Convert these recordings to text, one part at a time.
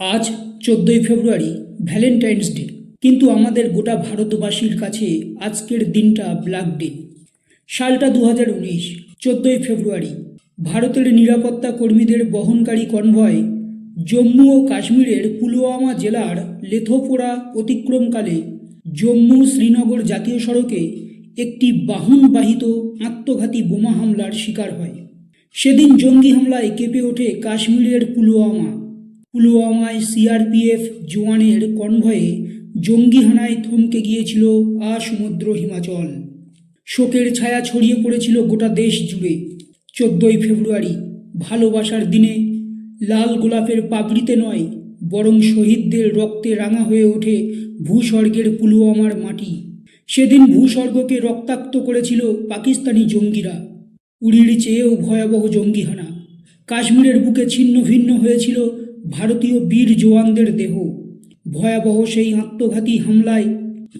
আজ চোদ্দোই ফেব্রুয়ারি Valentine's day. কিন্তু আমাদের গোটা ভারতবাসীর কাছে আজকের দিনটা ব্ল্যাক ডে। সালটা দু হাজার উনিশ, চোদ্দোই ফেব্রুয়ারি, ভারতের নিরাপত্তা কর্মীদের বহনকারী কনভয় জম্মু ও কাশ্মীরের পুলওয়ামা জেলার লেথোপোড়া অতিক্রমকালে জম্মু শ্রীনগর জাতীয় সড়কে একটি বাহনবাহিত আত্মঘাতী বোমা হামলার শিকার হয়। সেদিন জঙ্গি হামলায় কেঁপে ওঠে কাশ্মীরের পুলওয়ামা। পুলওয়ামায় সিআরপিএফ জওয়ানের কনভয়ে জঙ্গি হানায় থমকে গিয়েছিল আসমুদ্র হিমাচল। শোকের ছায়া ছড়িয়ে পড়েছিল গোটা দেশ জুড়ে। চোদ্দোই ফেব্রুয়ারি, ভালোবাসার দিনে লাল গোলাপের পাপড়িতে নয়, বরং শহীদদের রক্তে রাঙা হয়ে ওঠে ভূস্বর্গের পুলওয়ামার মাটি। সেদিন ভূস্বর্গকে রক্তাক্ত করেছিল পাকিস্তানি জঙ্গিরা। উড়ির চেয়েও ভয়াবহ জঙ্গিহানা কাশ্মীরের বুকে ছিন্ন ভিন্ন হয়েছিল ভারতীয় বীর জওয়ানদের দেহ। ভয়াবহ সেই আত্মঘাতী হামলায়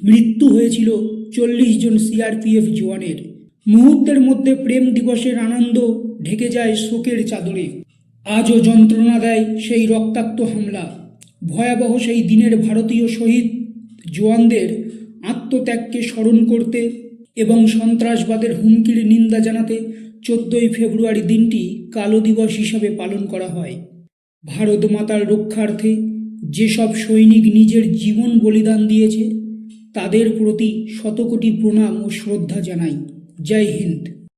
মৃত্যু হয়েছিল চল্লিশ জন সিআরপিএফ জওয়ানের। মুহূর্তের মধ্যে প্রেম দিবসের আনন্দ ঢেকে যায় শোকের চাদরে। আজও যন্ত্রণা দেয় সেই রক্তাক্ত হামলা। ভয়াবহ সেই দিনের ভারতীয় শহীদ জওয়ানদের আত্মত্যাগকে স্মরণ করতে এবং সন্ত্রাসবাদের হুমকির নিন্দা জানাতে চোদ্দই ফেব্রুয়ারি দিনটি কালো দিবস হিসাবে পালন করা হয়। ভারত মাতার রক্ষার্থে যেসব সৈনিক নিজের জীবন বলিদান দিয়েছে, তাদের প্রতি শতকোটি প্রণাম ও শ্রদ্ধা জানাই। জয় হিন্দ।